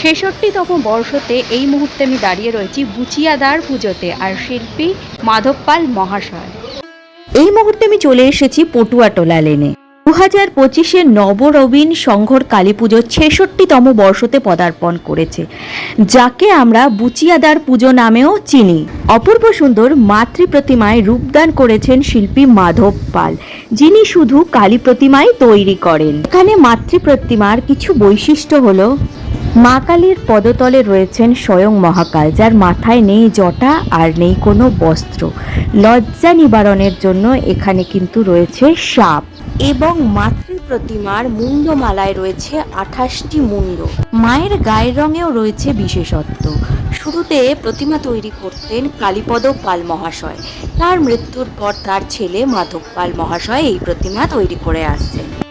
ছেষট্টিতম বর্ষতে এই মুহূর্তে আমি দাঁড়িয়ে রয়েছি বুচিয়াদার পুজোতে আর শিল্পী মাধব পাল মহাশয়। এই মুহূর্তে আমি চলে এসেছি পটুয়াটোলা লেনে। দু হাজার পঁচিশে নবরবীন সংঘর কালী পুজো ছেষট্টিতম বর্ষতে পদার্পণ করেছে, যাকে আমরা বুচিয়াদার পুজো নামেও চিনি। অপূর্ব সুন্দর মাতৃ প্রতিমায় রূপদান করেছেন শিল্পী মাধব পাল যিনি শুধু কালী প্রতিমাই তৈরি করেন। এখানে মাতৃ প্রতিমার কিছু বৈশিষ্ট্য হলো মা কালীর পদতলে রয়েছেন স্বয়ং মহাকাল, যার মাথায় নেই জটা আর নেই কোনো বস্ত্র। লজ্জা নিবারণের জন্য এখানে কিন্তু রয়েছে সাপ। এবং মাতৃ প্রতিমার মুন্ডমালায় রয়েছে আঠাশটি মুন্ড মায়ের গায়ের রঙেও রয়েছে বিশেষত্ব। শুরুতে প্রতিমা তৈরি করতেন কালীপদ পাল মহাশয়। তার মৃত্যুর পর তার ছেলে মাধব পাল মহাশয় এই প্রতিমা তৈরি করে আসছেন।